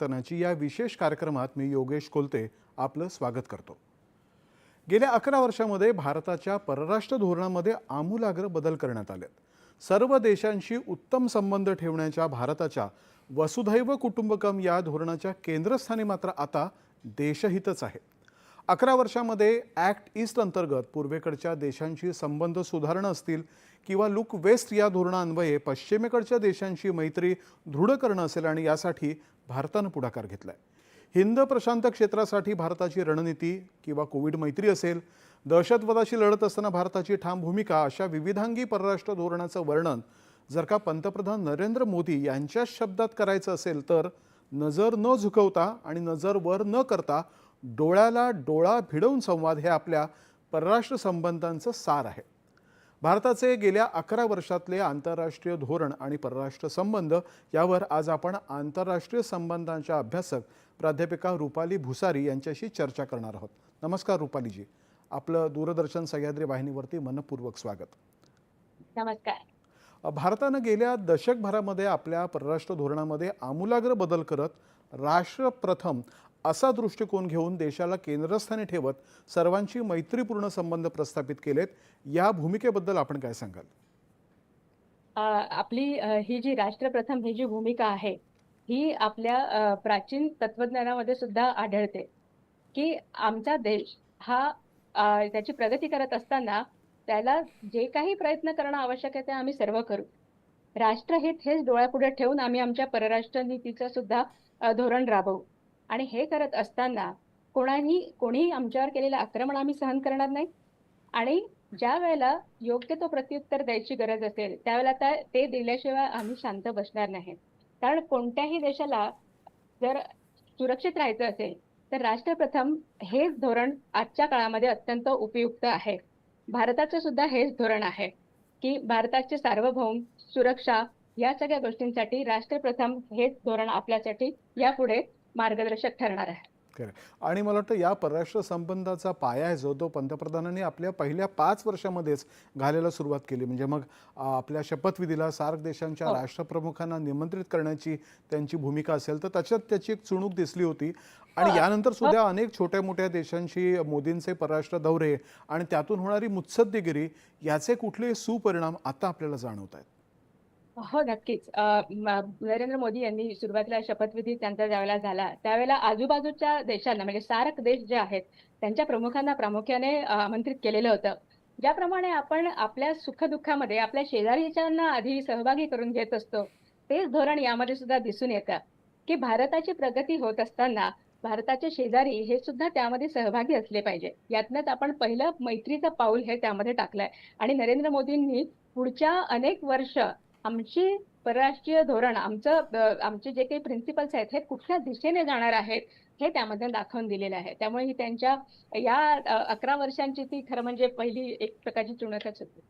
तनाची या विशेष कार्यक्रमात मी योगेश कोलते आपलं स्वागत करतो. गेल्या अकरा वर्षामध्ये भारताच्या परराष्ट्र धोरणामध्ये आमूलाग्र बदल करण्यात आले सर्व देशांशी उत्तम संबंध ठेवण्याच्या भारताच्या वसुधैव कुटुंबकम या धोरणाच्या केंद्रस्थानी मात्र आता देशहितच आहे अकरा वर्षामध्ये ॲक्ट ईस्ट अंतर्गत पूर्वेकडच्या देशांशी संबंध सुधारणं असतील किंवा लुक वेस्ट या धोरणान्वये पश्चिमेकडच्या देशांशी मैत्री दृढ करणं असेल आणि यासाठी भारतानं पुढाकार घेतला आहे हिंद प्रशांत क्षेत्रासाठी भारताची रणनीती किंवा कोविड मैत्री असेल दहशतवादाशी लढत असताना भारताची ठाम भूमिका अशा विविधांगी परराष्ट्र धोरणाचं वर्णन जर का पंतप्रधान नरेंद्र मोदी यांच्याच शब्दात करायचं असेल तर नजर न झुकवता आणि नजर वर न करता डोळ्याला डोळा भिडवून संवाद हे आपल्या परराष्ट्र संबंधांचं सार आहे. भारताचे गेल्या अकरा वर्षातले आंतरराष्ट्रीय धोरण आणि परराष्ट्र संबंध यावर आज आपण आंतरराष्ट्रीय संबंधांच्या अभ्यासक प्राध्यापिका रुपाली भुसारी यांच्याशी चर्चा करणार आहोत. नमस्कार रुपालीजी. आपलं दूरदर्शन सह्याद्री वाहिनीवरती मनपूर्वक स्वागत. नमस्कार. भारतानं गेल्या दशकभरामध्ये आपल्या परराष्ट्र धोरणामध्ये आमूलाग्र बदल करत राष्ट्र प्रथम असा दृष्टिकोन घेऊन देशाला केंद्रस्थानी ठेवत सर्वांशी मैत्रीपूर्ण संबंध प्रस्थापित केलेत या भूमिकेबद्दल आपण काय सांगाल? आपली ही जी राष्ट्रप्रथम ही जी भूमिका आहे ही आपल्या प्राचीन तत्वज्ञानामध्ये सुद्धा आढळते की आमचा देश हा त्याची प्रगती करत असताना त्याला जे काही प्रयत्न करणं आवश्यक आहे ते आम्ही सर्व करू. राष्ट्रहित हेच डोळ्यापुढे ठेवून आम्ही आमच्या परराष्ट्र नीतीचं सुद्धा धोरण राबवू. आणि हे करत असताना कोणाही कोणीही आमच्यावर केलेलं आक्रमण आम्ही सहन करणार नाही. आणि ज्या वेळेला योग्य तो प्रत्युत्तर द्यायची गरज असेल त्यावेळेला आता ते दिल्याशिवाय आम्ही शांत बसणार नाही. कारण कोणत्याही देशाला जर सुरक्षित राहायचं असेल तर राष्ट्रप्रथम हेच धोरण आजच्या काळामध्ये अत्यंत उपयुक्त आहे. भारताचं सुद्धा हेच धोरण आहे की भारताचे सार्वभौम सुरक्षा या सगळ्या गोष्टींसाठी राष्ट्रप्रथम हेच धोरण आपल्यासाठी यापुढे मार्गदर्शक ठरणार आहे. आणि मला वाटतं या परराष्ट्र संबंधाचा पाया आहे जो तो पंतप्रधानांनी आपल्या पहिल्या पाच वर्षामध्येच घालायला सुरुवात केली. म्हणजे मग आपल्या शपथविधीला सार्क देशांच्या हो. राष्ट्रप्रमुखांना निमंत्रित करण्याची त्यांची भूमिका असेल तर त्याच्यात त्याची एक चुणूक दिसली होती. आणि हो. यानंतर सुद्धा अनेक छोट्या मोठ्या देशांशी मोदींचे परराष्ट्र दौरे आणि त्यातून होणारी मुत्सद्देगिरी याचे कुठले सुपरिणाम आता आपल्याला जाणवत आहेत हो नक्कीच. नरेंद्र मोदी यांनी सुरुवातीला शपथविधी त्यांचा ज्यावेळेला झाला त्यावेळेला आजूबाजूच्या देशांना म्हणजे सार्क देश जे आहेत त्यांच्या प्रमुखांना प्रामुख्याने आमंत्रित केलेलं होतं. ज्याप्रमाणे आपण आपल्या सुखदुःखामध्ये आपल्या शेजारीच्यांना आधी सहभागी करून घेत असतो तेच धोरण यामध्ये सुद्धा दिसून येतं. की भारताची प्रगती होत असताना भारताचे शेजारी हे सुद्धा त्यामध्ये सहभागी असले पाहिजे. यातनंच आपण पहिलं मैत्रीचं पाऊल हे त्यामध्ये टाकलंय. आणि नरेंद्र मोदींनी पुढच्या अनेक वर्ष आमची परराष्ट्रीय धोरण आमचं आमचे जे काही प्रिन्सिपल्स आहेत हे कुठल्या दिशेने जाणार आहेत हे त्यामध्ये दाखवून दिलेलं आहे. त्यामुळे ही त्यांच्या या अकरा वर्षांची ती खरं म्हणजे पहिली एक प्रकारची चुणकच होती.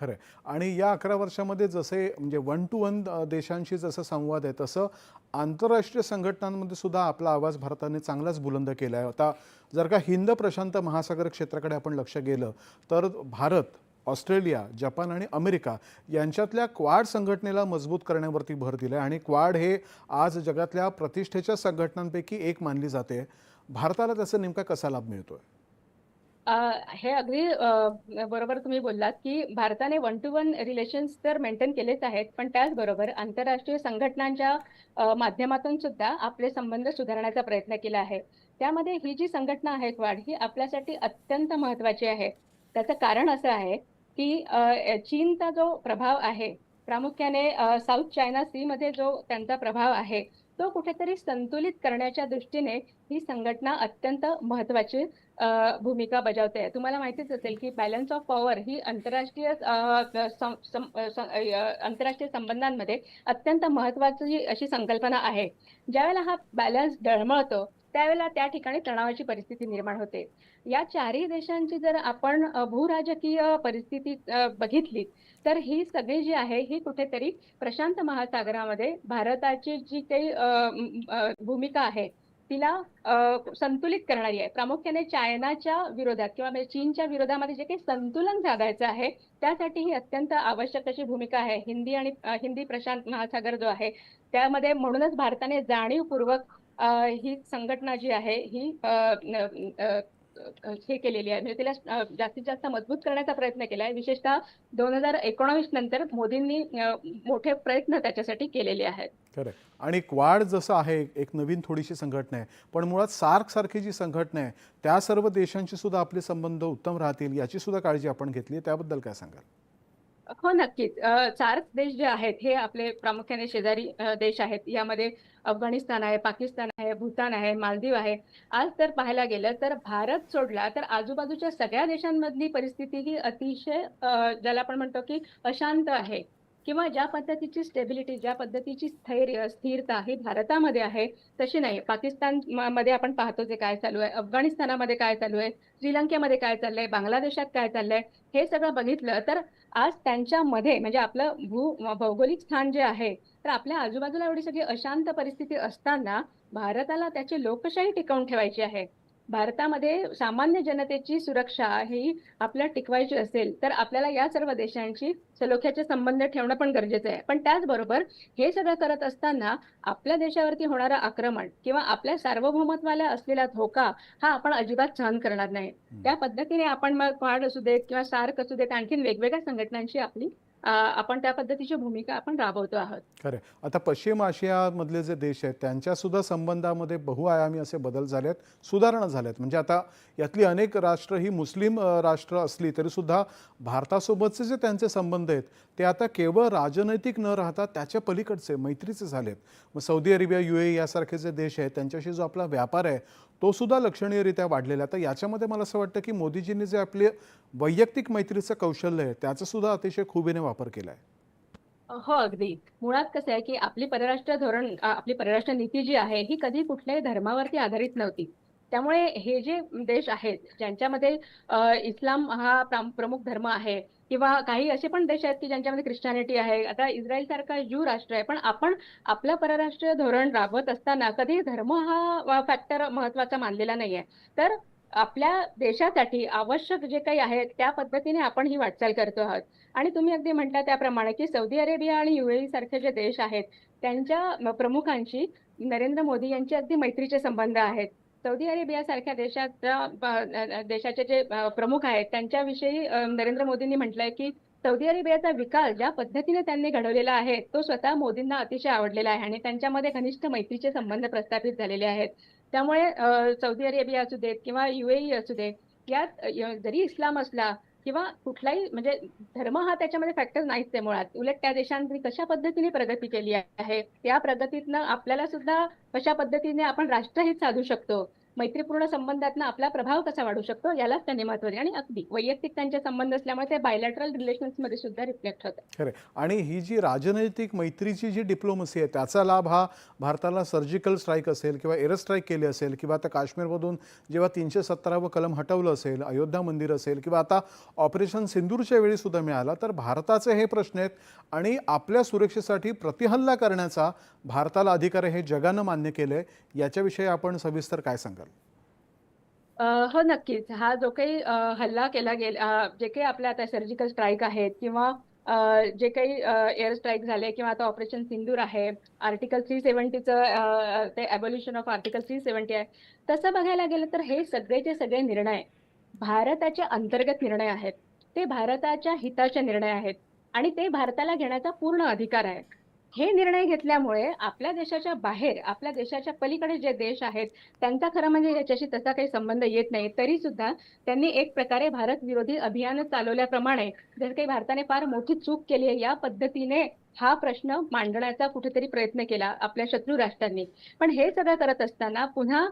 खरं आणि या अकरा वर्षामध्ये जसे म्हणजे वन टू वन देशांशी जसं संवाद आहे तसं आंतरराष्ट्रीय संघटनांमध्ये सुद्धा आपला आवाज भारताने चांगलाच बुलंद केला आहे आता जर का हिंद प्रशांत महासागर क्षेत्राकडे आपण लक्ष गेलं तर भारत ऑस्ट्रेलिया जपान आणि अमेरिका यांच्यातल्या क्वाड संघटनेला मजबूत करण्यावरती भर दिला आहे आणि क्वाड हे आज जगातल्या प्रतिष्ठेच्या संघटनांपैकी एक मानली जाते. भारताला त्याचा नेमका कसा लाभ मिळतोय? हे अगदी बरोबर तुम्ही बोललात की भारताने वन टू वन रिलेशन्स तर मेंटेन केलेच आहेत पण त्याचबरोबर आंतरराष्ट्रीय संघटनांच्या माध्यमातून सुद्धा आपले संबंध सुधारण्याचा प्रयत्न केला आहे. त्यामध्ये ही जी संघटना आहे क्वाड ही आपल्यासाठी अत्यंत महत्वाची आहे. त्याचं कारण असं आहे की चीनचा जो प्रभाव आहे प्रामुख्याने साऊथ चायना सीमध्ये जो त्यांचा प्रभाव आहे तो कुठेतरी संतुलित करण्याच्या दृष्टीने ही संघटना अत्यंत महत्वाची भूमिका बजावते. तुम्हाला माहितीच असेल की बॅलन्स ऑफ पॉवर ही आंतरराष्ट्रीय सं- सं- आंतरराष्ट्रीय संबंधांमध्ये अत्यंत महत्वाची अशी संकल्पना आहे. ज्यावेळेला हा बॅलन्स डळमळतो त्यावेळेला त्या ठिकाणी तणावाची परिस्थिती निर्माण होते. या चारही देशांची जर आपण भूराजकीय परिस्थिती बघितली तर ही सगळी जी आहे ही कुठेतरी प्रशांत महासागरामध्ये भारताची जी काही भूमिका आहे तिला संतुलित करणारी आहे. प्रामुख्याने चायनाच्या विरोधात किंवा म्हणजे चीनच्या विरोधामध्ये जे काही संतुलन साधायचं आहे त्यासाठी ही अत्यंत आवश्यक अशी भूमिका आहे. हिंदी आणि हिंदी प्रशांत महासागर जो आहे त्यामध्ये म्हणूनच भारताने जाणीवपूर्वक ही संघटना जी आहे ही हे केलेली आहे. म्हणजे तिला जास्तीत जास्त मजबूत करण्याचा प्रयत्न केला आहे. विशेषतः दोन हजार एकोणावीस नंतर मोदींनी मोठे प्रयत्न त्याच्यासाठी केलेले आहेत. खरं आणि क्वाड जसं आहे एक नवीन थोडीशी संघटना आहे. पण मुळात सार्क सारखी जी संघटना आहे त्या सर्व देशांशी सुद्धा आपले संबंध उत्तम राहतील याची सुद्धा काळजी आपण घेतली आहे. त्याबद्दल काय सांगाल? हो नक्कीच. चार देश जे आहेत हे आपले प्रामुख्याने शेजारी देश आहेत. यामध्ये अफगाणिस्तान आहे पाकिस्तान आहे भूतान आहे मालदीव आहे. आज तर पाहायला गेलं तर भारत सोडला तर आजूबाजूच्या सगळ्या देशांमधली परिस्थिती ही अतिशय ज्याला आपण म्हणतो की अशांत आहे. किंवा ज्या पद्धतीची स्टेबिलिटी ज्या पद्धतीची स्थैर्य स्थिरता ही भारतामध्ये आहे तशी नाही. पाकिस्तानमध्ये आपण पाहतो जे काय चालू आहे अफगाणिस्तानामध्ये काय चालू आहे श्रीलंकेमध्ये काय चाललंय बांगलादेशात काय चाललंय हे सगळं बघितलं तर आज त्यांच्यामध्ये म्हणजे आपलं भू भौगोलिक स्थान जे आहे तर आपल्या आजूबाजूला एवढी सगळी अशांत परिस्थिती असताना भारताला त्याची लोकशाही टिकवून ठेवायची आहे. भारतामध्ये सामान्य जनतेची सुरक्षा ही आपल्याला टिकवायची असेल तर आपल्याला या सर्व देशांशी सलोख्याचे संबंध ठेवणं पण गरजेचं आहे. पण त्याचबरोबर हे सगळं करत असताना आपल्या देशावरती होणारं आक्रमण किंवा आपल्या सार्वभौमत्वाला असलेला धोका हा आपण अजिबात सहन करणार नाही. त्या पद्धतीने आपण मग क्वाड असू देत किंवा सार्क असू देत आणखीन वेगवेगळ्या संघटनांशी आपली आपण त्या पद्धतीची भूमिका आपण राबवतो आहोत. खरं आता पश्चिम आशियामधले जे देश आहेत त्यांच्या सुद्धा संबंधामध्ये बहुआयामी असे बदल झाले आहेत सुधारणा झाल्या आहेत म्हणजे आता यातली अनेक राष्ट्र ही मुस्लिम राष्ट्र असली तरी सुद्धा भारतासोबतचे जे त्यांचे संबंध आहेत ते आता केवळ राजनैतिक न राहता त्याच्या पलीकडचे मैत्रीचे झालेत. मग सौदी अरेबिया यू ए यासारखे जे देश आहेत त्यांच्याशी जो आपला व्यापार आहे तो सुद्धा लक्षणीयरित्या वाढलेला आहे. तर याच्यामध्ये मला असं वाटतं की मोदीजींनी जे आपले वैयक्तिक मैत्रीचं कौशल्य आहे त्याचा सुद्धा अतिशय खुबीने वापर केला आहे. हो अगदी. मुळात कसं आहे की आपली परराष्ट्र धोरण आपली परराष्ट्र नीती जी आहे ही कधी कुठल्याही धर्मावरती आधारित नव्हती. त्यामुळे हे जे देश आहेत ज्यांच्यामध्ये इस्लाम हा प्रमुख धर्म आहे किंवा काही असे पण देश आहेत की ज्यांच्यामध्ये ख्रिश्चॅनिटी आहे. आता इस्रायल सारखा ज्यू राष्ट्र आहे. पण आपण आपलं परराष्ट्रीय धोरण राबवत असताना कधी धर्म हा फॅक्टर महत्त्वाचा मानलेला नाहीये. तर आपल्या देशासाठी आवश्यक जे काही आहे त्या पद्धतीने आपण ही वाटचाल करतो आहोत. आणि तुम्ही अगदी म्हटला त्याप्रमाणे की सौदी अरेबिया आणि युएई सारखे जे देश आहेत त्यांच्या प्रमुखांशी नरेंद्र मोदी यांचे अगदी मैत्रीचे संबंध आहेत. सौदी अरेबिया सारख्या देशाच्या देशाचे जे प्रमुख आहेत त्यांच्याविषयी नरेंद्र मोदींनी म्हटलंय की सौदी अरेबियाचा विकास ज्या पद्धतीने त्यांनी घडवलेला आहे तो स्वतः मोदींना अतिशय आवडलेला आहे आणि त्यांच्यामध्ये घनिष्ठ मैत्रीचे संबंध प्रस्थापित झालेले आहेत. त्यामुळे सौदी अरेबिया असू देत किंवा युएई असू दे यात जरी इस्लाम असला किंवा कुठलाही म्हणजे धर्म हा त्याच्यामध्ये फॅक्टर नाहीच आहे मुळात. उलट त्या देशांनी कशा पद्धतीने प्रगती केली आहे त्या प्रगतीतनं आपल्याला सुद्धा कशा पद्धतीने आपण राष्ट्रहित साधू शकतो मैत्रीपूर्ण संबंधातनं आपला प्रभाव कसा वाढू शकतो यालाच त्यांनी महत्त्व दिले. आणि अगदी वैयक्तिक त्यांचे संबंध असल्यामुळे ते बायलॅटरल रिलेशन्समध्ये सुद्धा रिफ्लेक्ट होतात. खरं आणि ही जी राजनैतिक मैत्रीची जी डिप्लोमसी आहे त्याचा लाभ हा भारताला सर्जिकल स्ट्राईक असेल किंवा एअर स्ट्राईक केली असेल किंवा आता काश्मीरमधून जेव्हा तीनशे सत्तरावं कलम हटवलं असेल अयोध्या मंदिर असेल किंवा आता ऑपरेशन सिंदूरच्या वेळी सुद्धा मिळाला तर भारताचे हे प्रश्न आहेत. आणि आपल्या सुरक्षेसाठी प्रतिहल्ला करण्याचा भारताला अधिकार हे जगानं मान्य केलं आहे याच्याविषयी आपण सविस्तर काय सांगाल? हो नक्कीच. हा जो काही अ, हल्ला केला गेला अ, जे काही आपल्या आता सर्जिकल स्ट्राईक आहेत किंवा अ, जे काही एअर स्ट्राईक झाले किंवा आता ऑपरेशन सिंदूर आहे आर्टिकल थ्री सेव्हन्टीचं ते abolition of article three seventy आहे. तसं बघायला गेलं तर हे सगळेचे सगळे निर्णय भारताच्या अंतर्गत निर्णय आहेत. ते भारताच्या हिताचे निर्णय आहेत आणि ते भारताला घेण्याचा पूर्ण अधिकार आहे. हे निर्णय घेतल्यामुळे आपल्या देशाच्या बाहेर आपल्या देशाच्या पलीकडे जे देश आहेत त्यांचा खरं म्हणजे याच्याशी तसा काही संबंध येत नाही. तरी सुद्धा त्यांनी एक प्रकारे भारत विरोधी अभियान चालवल्याप्रमाणे जर काही भारताने फार मोठी चूक केली आहे या पद्धतीने हा प्रश्न मांडण्याचा कुठेतरी प्रयत्न केला आपल्या शत्रू राष्ट्रांनी. पण हे सगळं करत असताना पुन्हा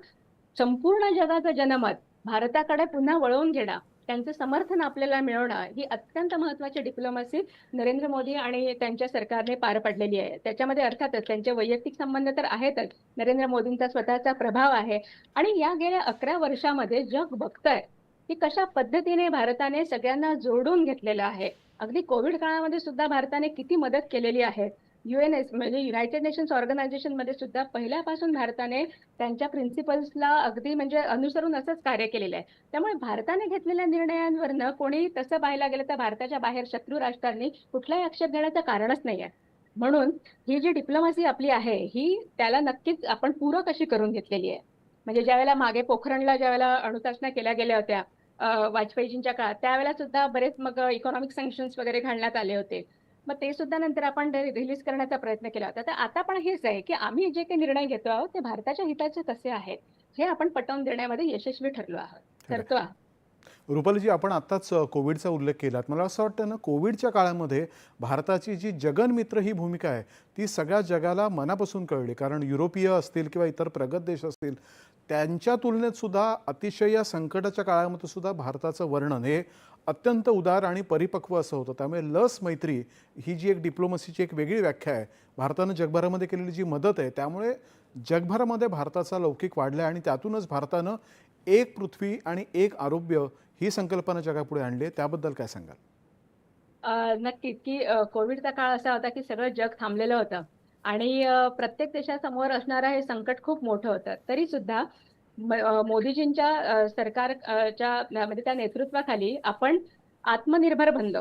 संपूर्ण जगाचं जनमत भारताकडे पुन्हा वळवून घेणं त्यांचं समर्थन आपल्याला मिळवणं ही अत्यंत महत्वाची डिप्लोमसी नरेंद्र मोदी आणि त्यांच्या सरकारने पार पडलेली आहे. त्याच्यामध्ये अर्थातच त्यांचे वैयक्तिक संबंध तर आहेतच. नरेंद्र मोदींचा स्वतःचा प्रभाव आहे. आणि या गेल्या अकरा वर्षामध्ये जग बघतंय की कशा पद्धतीने भारताने सगळ्यांना जोडून घेतलेलं आहे. अगदी कोविड काळामध्ये सुद्धा भारताने किती मदत केलेली आहे. युएनएस म्हणजे युनायटेड नेशन्स ऑर्गनायझेशनमध्ये सुद्धा पहिल्यापासून भारताने त्यांच्या प्रिन्सिपल्सला अगदी म्हणजे अनुसरून असंच कार्य केलेलं आहे. त्यामुळे भारताने घेतलेल्या निर्णयांवरनं कोणी तसं पाहायला गेलं तर भारताच्या बाहेर शत्रू राष्ट्रांनी कुठलाही आक्षेप घेण्याचं कारणच नाही आहे. म्हणून ही जी डिप्लोमसी आपली आहे ही त्याला नक्कीच आपण पूरक अशी करून घेतलेली आहे? म्हणजे ज्यावेळेला मागे पोखरणला ज्यावेळेला अणुचाचण्या केल्या गेल्या होत्या वाजपेयीजींच्या काळात त्यावेळेला सुद्धा बरेच मग इकॉनॉमिक सँक्शन्स वगैरे घालण्यात आले होते. मग ते सुद्धा नंतर आपण रिलीज करण्याचा प्रयत्न केला होता. तर आता पण हेच आहे की आम्ही जे काही निर्णय घेतो आहोत ते भारताच्या हिताचे कसे आहेत हे आपण पटवून देण्यामध्ये यशस्वी ठरलो आहोत. ठरतो आहोत रुपालीजी आपण आत्ताच कोविडचा उल्लेख केलात. मला असं वाटतं ना कोविडच्या काळामध्ये भारताची जी जगनमित्र ही भूमिका आहे ती सगळ्या जगाला मनापासून कळली. कारण युरोपीय असतील किंवा इतर प्रगत देश असतील त्यांच्या तुलनेत सुद्धा अतिशय या संकटाच्या काळामध्ये सुद्धा भारताचं वर्णन हे अत्यंत उदार आणि परिपक्व असं होतं. त्यामुळे लस मैत्री ही जी एक डिप्लोमसीची एक वेगळी व्याख्या आहे. भारतानं जगभरामध्ये केलेली जी मदत आहे त्यामुळे जगभरामध्ये भारताचा लौकिक वाढला आहे आणि त्यातूनच भारतानं एक पृथ्वी आणि एक आरोग्य ही संकल्पना जगापुढे आणली आहे. त्याबद्दल काय सांगाल? नक्की नक्कीच की कोविडचा काळ असा होता की सगळं जग थांबलेलं होतं. आणि प्रत्येक देशासमोर असणारं हे संकट खूप मोठं होतं. तरी सुद्धा मोदीजींच्या सरकारच्या म्हणजे त्या नेतृत्वाखाली आपण आत्मनिर्भर बनलो.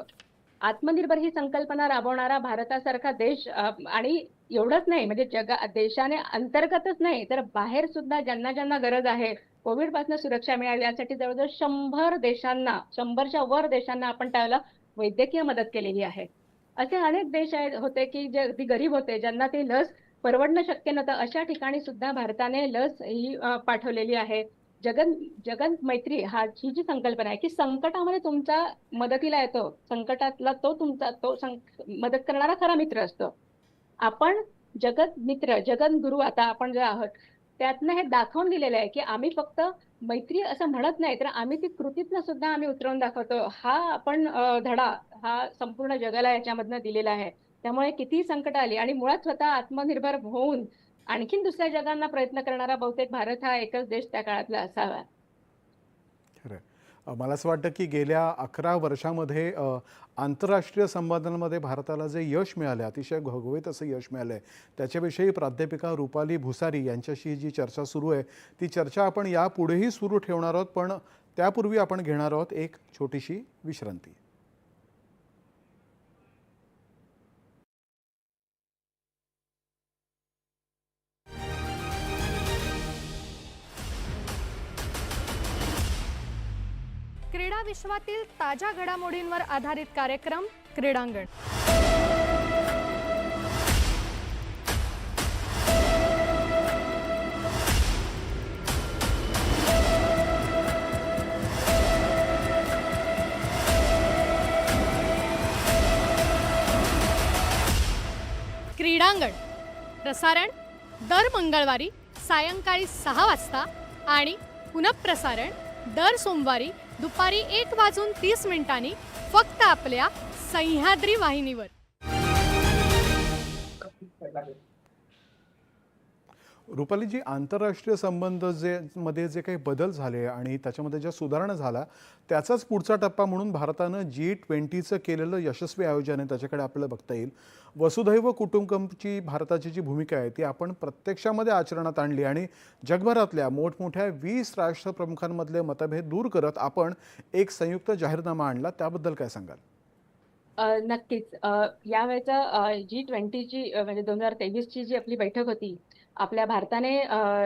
आत्मनिर्भर ही संकल्पना राबवणारा भारतासारखा देश आणि एवढंच नाही म्हणजे जगा देशाने अंतर्गतच नाही तर बाहेर सुद्धा ज्यांना ज्यांना गरज आहे कोविडपासून सुरक्षा मिळावी यासाठी जवळजवळ शंभर देशांना शंभरच्या वर देशांना आपण त्याला वैद्यकीय मदत केलेली आहे. असे अनेक देश आहेत होते की जे अगदी गरीब होते ज्यांना ते लस परवडणं शक्य नव्हतं. अशा ठिकाणी सुद्धा भारताने लस ही पाठवलेली आहे. जगन जगन मैत्री हा ही जी संकल्पना आहे की संकटामध्ये तुमचा मदतीला येतो. संकटातला तो तुमचा तो सं- मदत करणारा खरा मित्र असतो. आपण जगत मित्र जगन गुरु आता आपण जे आहोत त्यातनं हे दाखवून दिलेलं आहे की आम्ही फक्त मैत्री असं म्हणत नाही तर आम्ही ती कृतीतनं सुद्धा आम्ही उतरवून दाखवतो. हा आपण धडा हा संपूर्ण जगाला याच्यामधनं दिलेला आहे. त्यामुळे कितीही संकट आली आणि मुळात स्वतः आत्मनिर्भर होऊन आणखीन दुसऱ्या जगांना प्रयत्न करणारा बहुतेक भारत हा एकच देश त्या काळातला असावा. खरं मला असं वाटतं की गेल्या अकरा वर्षामध्ये आंतरराष्ट्रीय संबंधांमध्ये भारताला जे यश मिळालं आहे अतिशय घवघवीत असं यश मिळालं आहे त्याच्याविषयी प्राध्यापिका रुपाली भुसारी यांच्याशी जी चर्चा सुरू आहे ती चर्चा आपण यापुढेही सुरू ठेवणार आहोत पण त्यापूर्वी आपण घेणार आहोत एक छोटीशी विश्रांती. क्रीडा विश्वातील ताज्या घडामोडींवर आधारित कार्यक्रम क्रीडांगण. क्रीडांगण. प्रसारण दर मंगळवारी सायंकाळी सहा वाजता आणि पुनःप्रसारण दर सोमवारी दुपारी एक वाजून तीस मिनिटांनी फक्त आपल्या सह्याद्री वाहिनीवर. रुपाली जी आंतरराष्ट्रीय संबंध जे मध्ये जे काही बदल झाले आणि त्याच्यामध्ये ज्या सुधारणा झाला त्याचाच पुढचा टप्पा म्हणून भारतानं जी ट्वेंटीचं केलेलं यशस्वी आयोजन आहे त्याच्याकडे आपल्याला बघता येईल. वसुधैव कुटुंबकमची भारताची जी भूमिका आहे ती आपण प्रत्यक्षामध्ये आचरणात आणली आणि जगभरातल्या मोठमोठ्या वीस राष्ट्रप्रमुखांमधले मतभेद दूर करत आपण एक संयुक्त जाहीरनामा आणला. त्याबद्दल काय सांगाल? नक्कीच. अ, यावेळेचा जी ट्वेंटीची म्हणजे दोन हजार तेवीसची जी आपली बैठक होती आपल्या भारताने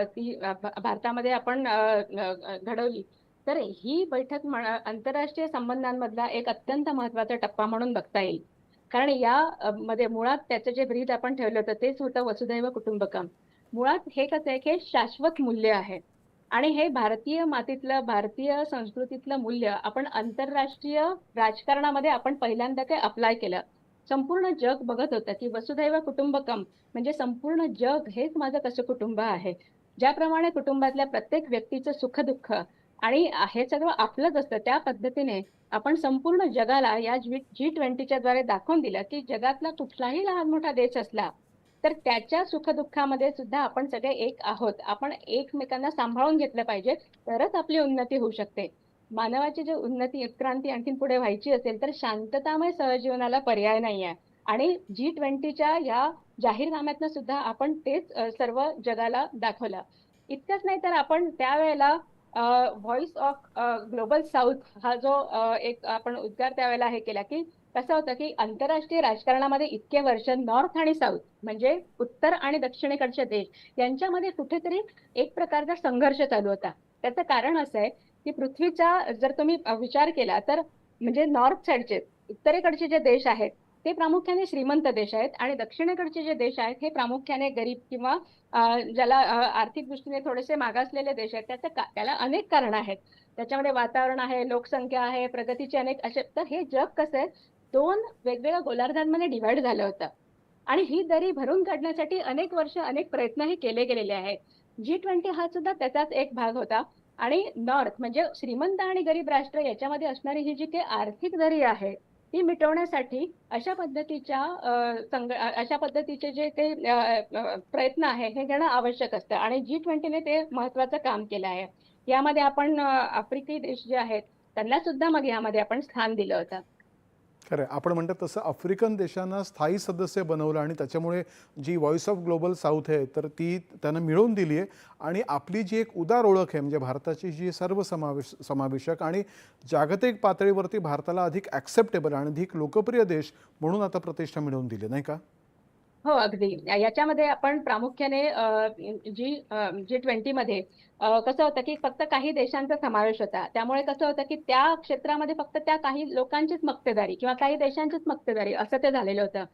ती भारतामध्ये आपण घडवली. तर ही बैठक आंतरराष्ट्रीय संबंधांमधला एक अत्यंत महत्त्वाचा टप्पा म्हणून बघता येईल. कारण या मध्ये मुळात त्याचं जे ब्रीद आपण ठेवलं होतं तेच होतं वसुधैव कुटुंबकम. मुळात हे कसं आहे की हे शाश्वत मूल्य आहे. आणि हे भारतीय मातीतलं भारतीय संस्कृतीतलं मूल्य आपण आंतरराष्ट्रीय राजकारणामध्ये आपण पहिल्यांदा ते अप्लाय केलं? संपूर्ण जग बघत होतं की वसुधैव कुटुंबकम म्हणजे संपूर्ण जग हेच माझं कसं कुटुंब आहे? ज्याप्रमाणे कुटुंबातल्या प्रत्येक व्यक्तीचं सुख दुःख आणि हे सगळं आपलंच असतं त्या पद्धतीने आपण संपूर्ण जगाला या जी ट्वेंटीच्या द्वारे दाखवून दिलं की जगातला कुठलाही लहान मोठा देश असला तर त्याच्या सुखदुःखामध्ये सुद्धा आपण सगळे एक आहोत. आपण एकमेकांना सांभाळून घेतलं पाहिजे तरच आपली उन्नती होऊ शकते. मानवाची जी उन्नती उत्क्रांती आणखीन पुढे व्हायची असेल तर शांततामय सहजीवनाला पर्याय नाही आहे आणि जी ट्वेंटीच्या या जाहीरनाम्यातनं सुद्धा आपण तेच सर्व जगाला दाखवलं. इतकंच नाही तर आपण त्यावेळेला व्हॉइस ऑफ ग्लोबल साऊथ हा जो एक आपण उद्गार त्यावेळेला हे केला की कसं होतं की आंतरराष्ट्रीय राजकारणामध्ये इतके वर्ष नॉर्थ आणि साऊथ म्हणजे उत्तर आणि दक्षिणेकडचे देश यांच्यामध्ये कुठेतरी एक प्रकारचा संघर्ष चालू होता. त्याचं कारण असं आहे की पृथ्वीचा जर तुम्ही विचार केला तर म्हणजे नॉर्थ साईडचे उत्तरेकडचे जे देश आहेत ते प्रामुख्याने श्रीमंत देश आहेत आणि दक्षिणेकडचे जे देश आहेत हे प्रामुख्याने गरीब किंवा ज्याला आर्थिक दृष्टीने थोडेसे मागासलेले देश आहेत त्याचं त्याला अनेक कारण आहेत. त्याच्यामध्ये वातावरण आहे लोकसंख्या आहे प्रगतीचे अनेक असे तर हे जग कसं आहे दोन वेगवेगळ्या गोलार्धांमध्ये डिवाइड झालं होतं. आणि ही दरी भरून काढण्यासाठी अनेक वर्ष अनेक प्रयत्नही केले गेलेले आहेत. जी ट्वेंटी हा सुद्धा त्याचाच एक भाग होता. आणि नॉर्थ म्हणजे श्रीमंत आणि गरीब राष्ट्र याच्यामध्ये असणारी ही जी काही आर्थिक दरी आहे ती मिटवण्यासाठी अशा पद्धतीच्या संग अशा पद्धतीचे जे काही प्रयत्न आहे हे घेणं आवश्यक असतं. आणि जी ट्वेंटीने ते महत्वाचं काम केलं आहे. यामध्ये आपण आफ्रिकी देश जे आहेत त्यांना सुद्धा मग यामध्ये आपण स्थान दिलं होतं. खरं आहे. आपण म्हणतात तसं आफ्रिकन देशांना स्थायी सदस्य बनवलं आणि त्याच्यामुळे जी व्हॉइस ऑफ ग्लोबल साऊथ आहे तर ती त्यांना मिळवून दिली आहे आणि आपली जी एक उदार ओळख आहे म्हणजे भारताची जी सर्व समावेश समावेशक आणि जागतिक पातळीवरती भारताला अधिक ॲक्सेप्टेबल आणि अधिक लोकप्रिय देश म्हणून आता प्रतिष्ठा मिळवून दिली नाही का हो अगदी. याच्यामध्ये आपण प्रामुख्याने जी जी ट्वेंटी मध्ये कसं होतं की फक्त काही देशांचा समावेश होता. त्यामुळे कसं होतं की त्या क्षेत्रामध्ये फक्त त्या काही लोकांचीच मक्तेदारी किंवा काही देशांचीच मक्तेदारी असं ते झालेलं होतं.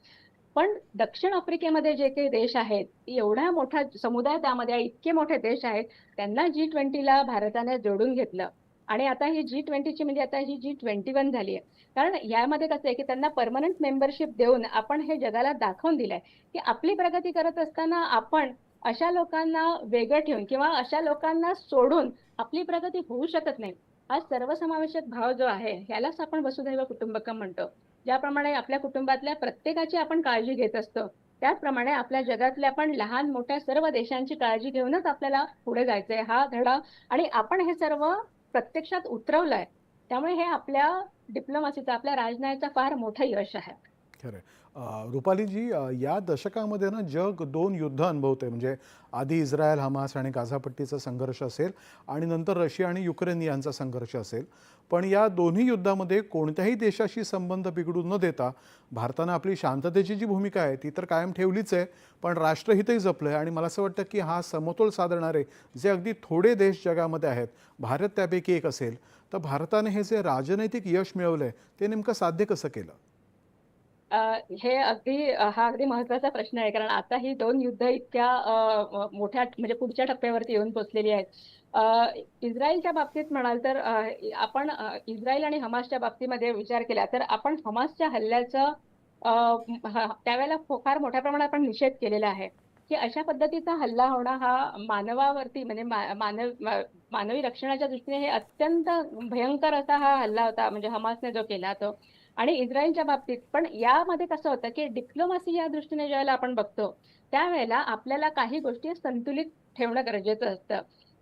पण दक्षिण आफ्रिकेमध्ये जे काही देश आहेत एवढा मोठा समुदाय त्यामध्ये इतके मोठे देश आहेत त्यांना जी ट्वेंटीला भारताने जोडून घेतलं. आणि आता ही जी ट्वेंटीची म्हणजे आता ही जी ट्वेंटी वन झाली आहे. कारण यामध्ये कसं आहे की त्यांना परमनंट मेंबरशिप देऊन आपण हे जगाला दाखवून दिलंय की आपली प्रगती करत असताना आपण अशा लोकांना वेगळं ठेवून किंवा अशा लोकांना सोडून आपली प्रगती होऊ शकत नाही. हा सर्वसमावेशक भाव जो आहे ह्यालाच आपण वसुधैव कुटुंबकम म्हणतो. ज्याप्रमाणे आपल्या कुटुंबातल्या प्रत्येकाची आपण काळजी घेत असतो त्याचप्रमाणे आपल्या जगातल्या पण लहान मोठ्या सर्व देशांची काळजी घेऊनच आपल्याला पुढे जायचंय हा धडा. आणि आपण हे सर्व प्रत्यक्षात उतरवलंय त्यामुळे हे आपल्या डिप्लोमसीचा आपल्या राजनयाचा फार मोठं यश आहे. खरं रुपालीजी या दशकामध्ये ना जग दोन युद्ध अनुभवते म्हणजे आधी इस्रायल हमास आणि गाझापट्टीचा संघर्ष असेल आणि नंतर रशिया आणि युक्रेन यांचा संघर्ष असेल. पण या दोन्ही युद्धामध्ये कोणत्याही देशाशी संबंध बिघडू न देता भारतानं आपली शांततेची जी भूमिका आहे ती तर कायम ठेवलीच आहे पण राष्ट्रहितही जपलं आहे आणि मला असं वाटतं की हा समतोल साधणारे जे अगदी थोडे देश जगामध्ये आहेत भारत त्यापैकी एक असेल. तर भारताने हे जे राजनैतिक यश मिळवलं आहे ते नेमकं साध्य कसं केलं? हे अगदी हा अगदी महत्त्वाचा प्रश्न आहे. कारण आता ही दोन युद्ध इतक्या मोठ्या म्हणजे पुढच्या टप्प्यावरती येऊन पोचलेली आहेत. इस्रायलच्या बाबतीत म्हणाल तर आपण इस्रायल आणि हमासच्या बाबतीमध्ये विचार केला तर आपण हमासच्या हल्ल्याचं त्यावेळेला फार मोठ्या प्रमाणात आपण निषेध केलेला आहे. की अशा पद्धतीचा हल्ला होणं हा मानवावरती म्हणजे मानव मानवी रक्षणाच्या दृष्टीने हे अत्यंत भयंकर असा हा हल्ला होता. म्हणजे हमासने जो केला तो. आणि इस्रायलच्या बाबतीत पण यामध्ये कसं होतं की डिप्लोमसी या दृष्टीने ज्यावेळेला आपण बघतो त्यावेळेला आपल्याला काही गोष्टी संतुलित ठेवणं गरजेचं असतं.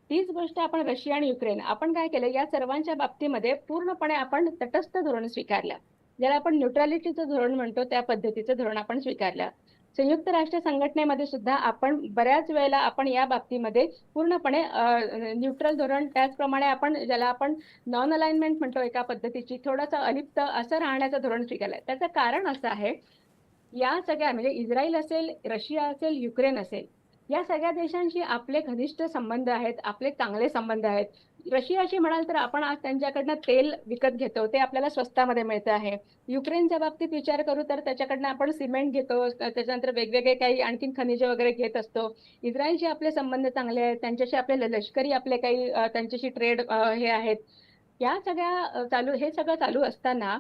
तीच गोष्ट आपण रशिया आणि युक्रेन आपण काय केलं या सर्वांच्या बाबतीमध्ये पूर्णपणे आपण तटस्थ धोरण स्वीकारलं. ज्याला आपण न्यूट्रॅलिटीचं धोरण म्हणतो त्या पद्धतीचं धोरण आपण स्वीकारलं. संयुक्त राष्ट्र संघटनेमध्ये सुद्धा आपण बऱ्याच वेळेला आपण या बाबतीमध्ये पूर्णपणे न्यूट्रल धोरण त्याचप्रमाणे आपण ज्याला आपण नॉन अलाइनमेंट म्हणतो एका पद्धतीची थोडंसं अलिप्त असं राहण्याचं धोरण स्वीकारलंय. त्याचं कारण असं आहे या सगळ्या म्हणजे इस्रायल असेल रशिया असेल युक्रेन असेल या सगळ्या देशांशी आपले घनिष्ठ संबंध आहेत आपले चांगले संबंध आहेत. रशियाशी म्हणाल तर आपण आज त्यांच्याकडनं तेल विकत घेतो. ते आपल्याला स्वस्तामध्ये मिळतं आहे. युक्रेनच्या बाबतीत विचार करू तर त्याच्याकडनं आपण सिमेंट घेतो. त्याच्यानंतर वेगवेगळे काही आणखीन खनिजे वगैरे घेत असतो. इस्रायलशी आपले संबंध चांगले आहेत. त्यांच्याशी आपले लष्करी आपले काही त्यांच्याशी ट्रेड हे आहेत. या सगळ्या चालू हे सगळं चालू असताना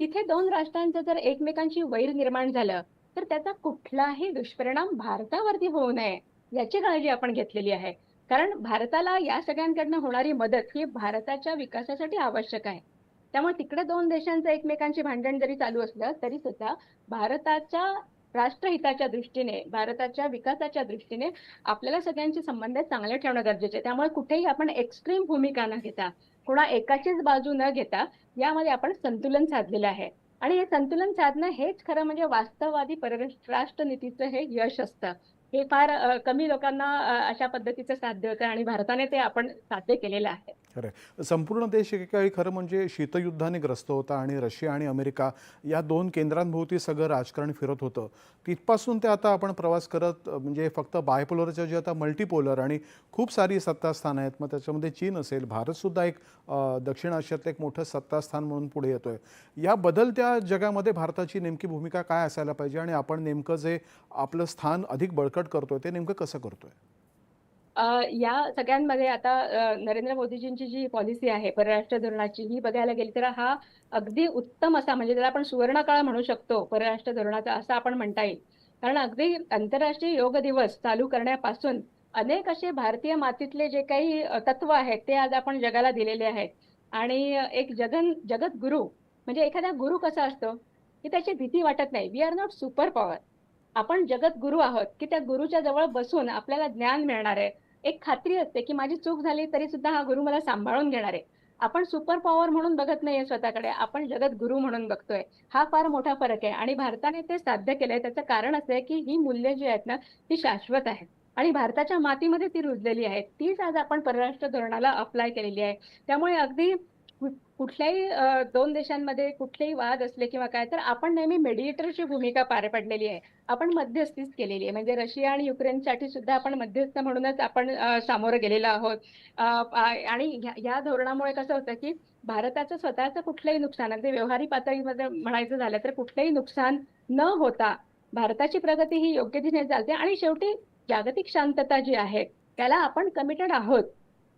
तिथे दोन राष्ट्रांचं जर एकमेकांशी वैर निर्माण झालं तर त्याचा कुठलाही दुष्परिणाम भारतावरती होऊ नये याची काळजी आपण घेतलेली आहे. कारण भारताला या सगळ्यांकडनं होणारी मदत ही भारताच्या विकासासाठी आवश्यक आहे. त्यामुळे तिकडे दोन देशांचं एकमेकांची भांडण जरी चालू असलं तरी सुद्धा भारताच्या राष्ट्रहिताच्या दृष्टीने भारताच्या विकासाच्या दृष्टीने आपल्याला सगळ्यांचे संबंध चांगले ठेवणं गरजेचे आहे. त्यामुळे कुठेही आपण एक्स्ट्रीम भूमिका न घेता कोणा एकाचीच बाजू न घेता यामध्ये आपण संतुलन साधलेलं आहे. आणि हे संतुलन साधणं हेच खरं म्हणजे वास्तववादी परराष्ट्र नीतीचं हे यश असतं. हे फार कमी लोकांना अशा पद्धतीचं साध्य होतं आणि भारताने ते आपण साध्य केलेलं आहे. खरं संपूर्ण देश एकेकाळी खरं म्हणजे शीतयुद्धाने ग्रस्त होता आणि रशिया आणि अमेरिका या दोन केंद्रांभोवती सगळं राजकारण फिरत होतं. तिथपासून ते आता आपण प्रवास करत म्हणजे फक्त बायपोलरच्या जे आता मल्टीपोलर आणि खूप सारी सत्तास्थानं आहेत मग त्याच्यामध्ये चीन असेल भारतसुद्धा एक दक्षिण आशियातलं एक मोठं सत्तास्थान म्हणून पुढे येतो आहे या बदलत्या जगामध्ये भारताची नेमकी भूमिका काय असायला पाहिजे आणि आपण नेमकं जे आपलं स्थान अधिक बळकट करतोय ते नेमकं कसं करतोय? या सगळ्यांमध्ये आता नरेंद्र मोदीजींची जी पॉलिसी आहे परराष्ट्र धोरणाची ही बघायला गेली तर हा अगदी उत्तम असा म्हणजे त्याला आपण सुवर्णकाळ म्हणू शकतो परराष्ट्र धोरणाचा असं आपण म्हणता येईल. कारण अगदी आंतरराष्ट्रीय योग दिवस चालू करण्यापासून अनेक असे भारतीय मातीतले जे काही तत्व आहेत ते आज आपण जगाला दिलेले आहेत. आणि एक जगन जगत गुरु म्हणजे एखादा गुरु कसा असतो की त्याची भीती वाटत नाही. We are not super power आपण जगत गुरु आहोत की त्या गुरुच्या जवळ बसून आपल्याला ज्ञान मिळणार आहे एक खात्री असते की माझी चूक झाली तरी सुद्धा हा गुरु मला सांभाळून घेणार आहे. आपण सुपर पॉवर म्हणून बघत नाहीये स्वतःकडे आपण जगत गुरु म्हणून बघतोय. हा फार मोठा फरक आहे आणि भारताने ते साध्य केलंय. त्याचं कारण असं आहे की ही मूल्य जी आहेत ना ती शाश्वत आहेत. आणि भारताच्या मातीमध्ये ती रुजलेली आहेत. तीच आज आपण परराष्ट्र धोरणाला अप्लाय केलेली आहे. त्यामुळे अगदी कुठल्याही दोन देशांमध्ये कुठलेही वाद असले किंवा काय तर आपण नेहमी मेडिएटरची भूमिका पार पडलेली आहे. आपण मध्यस्थीच केलेली आहे. म्हणजे रशिया आणि युक्रेनसाठी सुद्धा आपण मध्यस्थ म्हणूनच आपण सामोरं गेलेलो आहोत. आणि या धोरणामुळे कसं होतं की भारताचं स्वतःचं कुठलंही नुकसान अगदी व्यवहारी पातळीमध्ये म्हणायचं झालं तर कुठलंही नुकसान न होता भारताची प्रगती ही योग्य दिशेने चालते. आणि शेवटी जागतिक शांतता जी आहे त्याला आपण कमिटेड आहोत.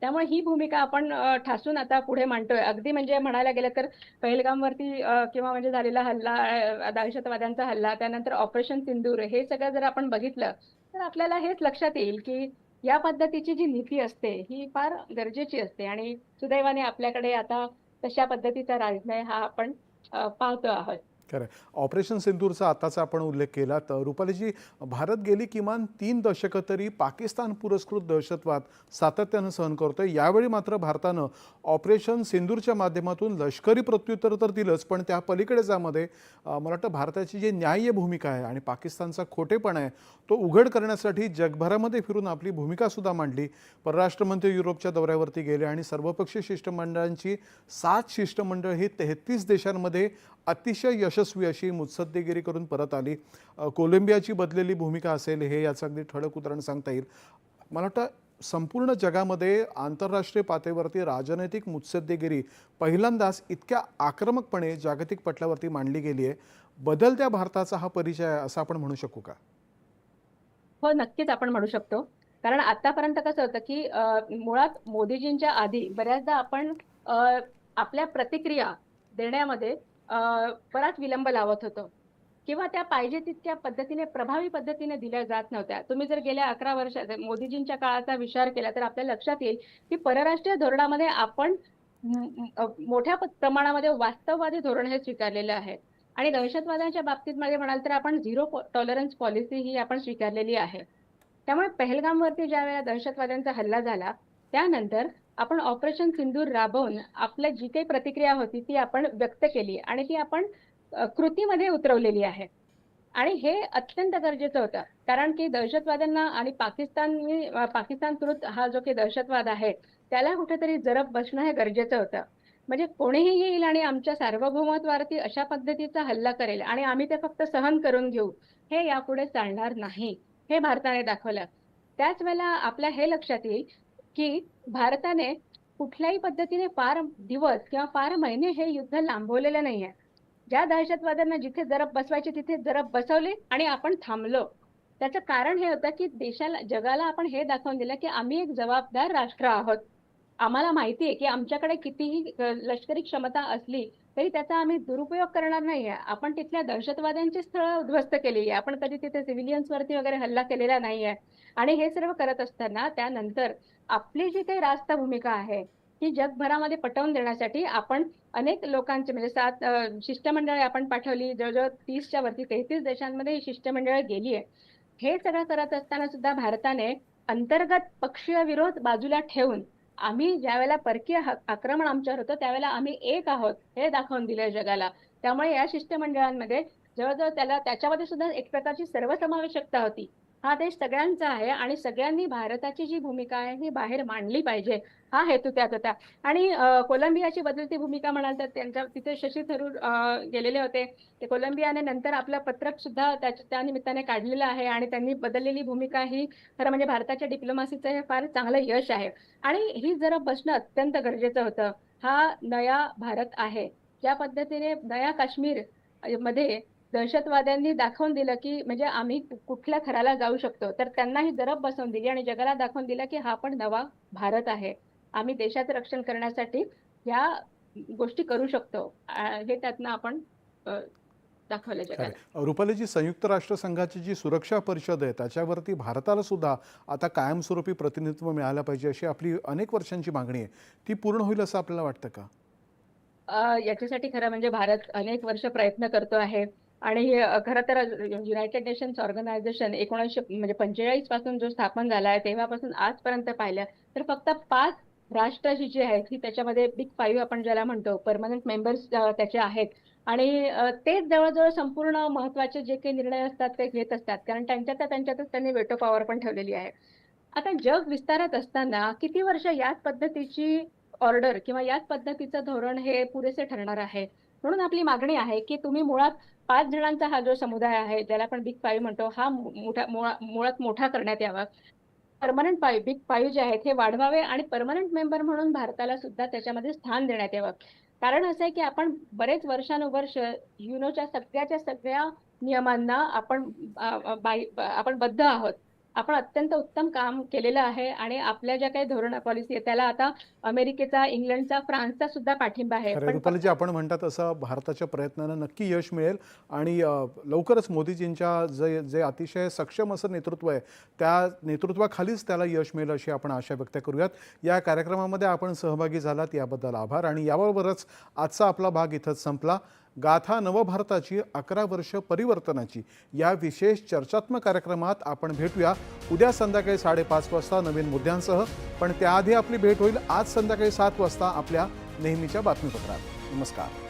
त्यामुळे ही भूमिका आपण ठासून आता पुढे मांडतोय. अगदी म्हणजे म्हणायला गेलं तर पहिलगामवरती किंवा म्हणजे झालेला हल्ला दहशतवाद्यांचा हल्ला त्यानंतर ऑपरेशन सिंदूर हे सगळं जर आपण बघितलं तर आपल्याला हेच लक्षात येईल की या पद्धतीची जी नीती असते ही फार गरजेची असते. आणि सुदैवाने आपल्याकडे आता तशा पद्धतीचा राजनय हा आपण पाहतो आहोत. खरं ऑपरेशन सिंदूरचा आताचा आपण उल्लेख केला तर रुपालीजी भारत गेली किमान तीन दशकं तरी पाकिस्तान पुरस्कृत दहशतवाद सातत्यानं सहन करतोय. यावेळी मात्र भारतानं ऑपरेशन सिंदूरच्या माध्यमातून लष्करी प्रत्युत्तर तर दिलंच पण त्या पलीकडे जामध्ये मला वाटतं भारताची जी न्याय्य भूमिका आहे आणि पाकिस्तानचा खोटेपणा आहे तो उघड करण्यासाठी जगभरामध्ये फिरून आपली भूमिकासुद्धा मांडली. परराष्ट्रमंत्री युरोपच्या दौऱ्यावरती गेले आणि सर्वपक्षीय शिष्टमंडळांची सात शिष्टमंडळ ही तेहतीस देशांमध्ये अतिशय यश यशस्वी अशी मुत्सद्देगिरी करून परत आली. कोलंबियाची बदलेली भूमिका असेल हे याचं अगदी ठळक उदाहरण सांगता येईल. मला वाटतं संपूर्ण जगामध्ये आंतरराष्ट्रीय पातळीवरती राजनैतिक मुत्सद्देगिरी पहिल्यांदाच इतक्या आक्रमकपणे जागतिक पटलावरती मांडली गेली आहे. बदलत्या भारताचा हा परिचय आहे असं आपण म्हणू शकू का? हो नक्कीच आपण म्हणू शकतो. कारण आतापर्यंत कसं होतं की मुळात मोदीजींच्या आधी बऱ्याचदा आपण आपल्या प्रतिक्रिया देण्यामध्ये बराच विलंब लावत होतो. किंवा त्या पाहिजे तितक्या पद्धतीने प्रभावी पद्धतीने दिल्या जात नव्हत्या. तुम्ही जर गेल्या अकरा वर्षात मोदीजींच्या काळाचा विचार केला तर आपल्या लक्षात येईल की परराष्ट्रीय धोरणामध्ये आपण मोठ्या प्रमाणामध्ये वास्तववादी धोरण हे स्वीकारलेलं आहे. आणि दहशतवादाच्या बाबतीत मध्ये म्हणाल तर आपण झिरो टॉलरन्स पॉलिसी ही आपण स्वीकारलेली आहे. त्यामुळे पहलगामवरती ज्या वेळेला दहशतवाद्यांचा हल्ला झाला त्यानंतर आपण ऑपरेशन सिंदूर राबवून आपल्या जी काही प्रतिक्रिया होती ती आपण व्यक्त केली आणि ती आपण कृतीमध्ये उतरवलेली आहे. आणि हे अत्यंत गरजेचं होतं. कारण की दहशतवाद्यांना आणि पाकिस्तान पाकिस्तान कृत हा जो काही दहशतवाद आहे त्याला कुठेतरी जरब बसणं हे गरजेचं होतं. म्हणजे कोणीही येईल आणि आमच्या सार्वभौमत्वावरती अशा पद्धतीचा हल्ला करेल आणि आम्ही ते फक्त सहन करून घेऊ हे यापुढे चालणार नाही हे भारताने दाखवलं. त्याच वेळेला आपल्या हे लक्षात येईल की भारताने कुठल्याही पद्धतीने फार दिवस किंवा फार महिने हे युद्ध लांबवलेलं नाहीये. ज्या दहशतवाद्यांना जिथे जरब बसवायचे तिथे जरब बसवले आणि आपण थांबलो. त्याचं कारण हे होतं की देशाला जगाला आपण हे दाखवून दिलं की आम्ही एक जबाबदार राष्ट्र आहोत. आम्हाला माहिती आहे की आमच्याकडे कितीही लष्करी क्षमता असली तरी त्याचा आम्ही दुरुपयोग करणार नाहीये. आपण तिथल्या दहशतवाद्यांची स्थळं उद्ध्वस्त केलेली आहे. आपण कधी तिथे सिव्हिलियन्स वरती वगैरे हल्ला केलेला नाहीये. आणि हे सर्व करत असताना त्यानंतर आपली जी काही रास्त भूमिका आहे ती जगभरामध्ये पटवून देण्यासाठी आपण अनेक लोकांचे म्हणजे सात शिष्टमंडळे आपण पाठवली. जवळजवळ तीसच्या वरती तेहतीस देशांमध्ये ही शिष्टमंडळ गेली आहे हे सगळं करत असताना सुद्धा भारताने अंतर्गत पक्षीय विरोध बाजूला ठेवून आम्ही ज्यावेळेला परकीय आक्रमण आमच्यावर होतं त्यावेळेला आम्ही एक आहोत हे दाखवून दिले जगाला. त्यामुळे या शिष्टमंडळांमध्ये जवळजवळ त्याला त्याच्यामध्ये सुद्धा एक प्रकारची सर्वसमावेशकता होती. हा देश सगळ्यांचा आहे आणि सगळ्यांनी भारताची जी भूमिका आहे ही बाहेर मांडली पाहिजे. हा हेतू त्यात होता. आणि कोलंबियाची बदलती भूमिका म्हणाल तर त्यांच्या तिथे शशी थरूर गेलेले होते. ते कोलंबियाने नंतर आपलं पत्रक सुद्धा त्या निमित्ताने काढलेलं आहे आणि त्यांनी बदललेली भूमिका ही खरं म्हणजे भारताच्या डिप्लोमसीचं हे फार चांगलं यश आहे. आणि ही जरा बसणं अत्यंत गरजेचं होतं. हा नया भारत आहे. ज्या पद्धतीने नया काश्मीरमध्ये दहशतवाद्यांनी दाखवून दिलं की म्हणजे आम्ही कुठल्या थराला जाऊ शकतो. तर त्यांना ही बसवून दिली आणि जगाला दाखवून दिलं की हा पण नवा भारत आहे. आम्ही देशाचं रक्षण करण्यासाठी ह्या गोष्टी करू शकतो. हे त्यातनं आपण दाखवलं जगाला. रुपालीजी संयुक्त राष्ट्रसंघाची जी सुरक्षा परिषद आहे त्याच्यावरती भारताला सुद्धा आता कायमस्वरूपी प्रतिनिधित्व मिळालं पाहिजे अशी आपली अनेक वर्षांची मागणी आहे. ती पूर्ण होईल असं आपल्याला वाटतं का? याच्यासाठी खरं म्हणजे भारत अनेक वर्ष प्रयत्न करतो आहे. आणि खरं तर युनायटेड नेशन्स ऑर्गनायझेशन एकोणीसशे म्हणजे पंचेचाळीसपासून जो स्थापन झाला आहे तेव्हापासून आजपर्यंत पाहिलं तर फक्त पाच राष्ट्र जी जी आहेत ही त्याच्यामध्ये बिग फाईव्ह आपण ज्याला म्हणतो परमनंट मेंबर्स त्याचे आहेत. आणि तेच जवळजवळ संपूर्ण महत्त्वाचे जे काही निर्णय असतात ते घेत असतात. कारण त्यांच्यात त्यांच्यातच त्यांनी वेटो पॉवर पण ठेवलेली आहे. आता जग विस्तारत असताना किती वर्ष याच पद्धतीची ऑर्डर किंवा याच पद्धतीचं धोरण हे पुरेसे ठरणार आहे? म्हणून आपली मागणी आहे की तुम्ही मुळात पाच जणांचा हा जो समुदाय आहे ज्याला आपण बिग फाईव्ह म्हणतो हा मोठा मुळात मोठा करण्यात यावा. परमनंट फाईव्ह बिग फाईव्ह जे आहेत हे वाढवावे आणि परमनंट मेंबर म्हणून भारताला सुद्धा त्याच्यामध्ये स्थान देण्यात यावं. कारण असं आहे की आपण बरेच वर्षानुवर्ष युनोच्या सगळ्याच्या सगळ्या नियमांना आपण आपण बद्ध आहोत. आपण अत्यंत उत्तम काम केलेलं आहे आणि आपल्या ज्या काही धोरण पॉलिसी आहे त्याला आता अमेरिकेचा इंग्लंडचा फ्रान्सचा सुद्धा पाठिंबा आहे. पण रुपालीजी आपण म्हणतात तसं भारताच्या प्रयत्नांना नक्की यश मिळेल आणि लवकरच मोदीजींच्या जे जे अतिशय सक्षम असं नेतृत्व आहे त्या नेतृत्वाखालीच त्याला यश मिळेल अशी आपण आशा व्यक्त करूयात. या कार्यक्रमामध्ये आपण सहभागी झालात याबद्दल आभार आणि याबरोबरच आजचा आपला भाग इथंच संपला. गाथा नवभारताची अकरा वर्ष परिवर्तनाची. या विशेष चर्चात्मक कार्यक्रमात आपण भेटूया. उद्या संध्याकाळी साडेपाच वाजता नवीन मुद्द्यांसह. पण त्याआधी आपली भेट होईल आज संध्याकाळी सात वाजता आपल्या नेहमीच्या बातमीपत्रात. नमस्कार.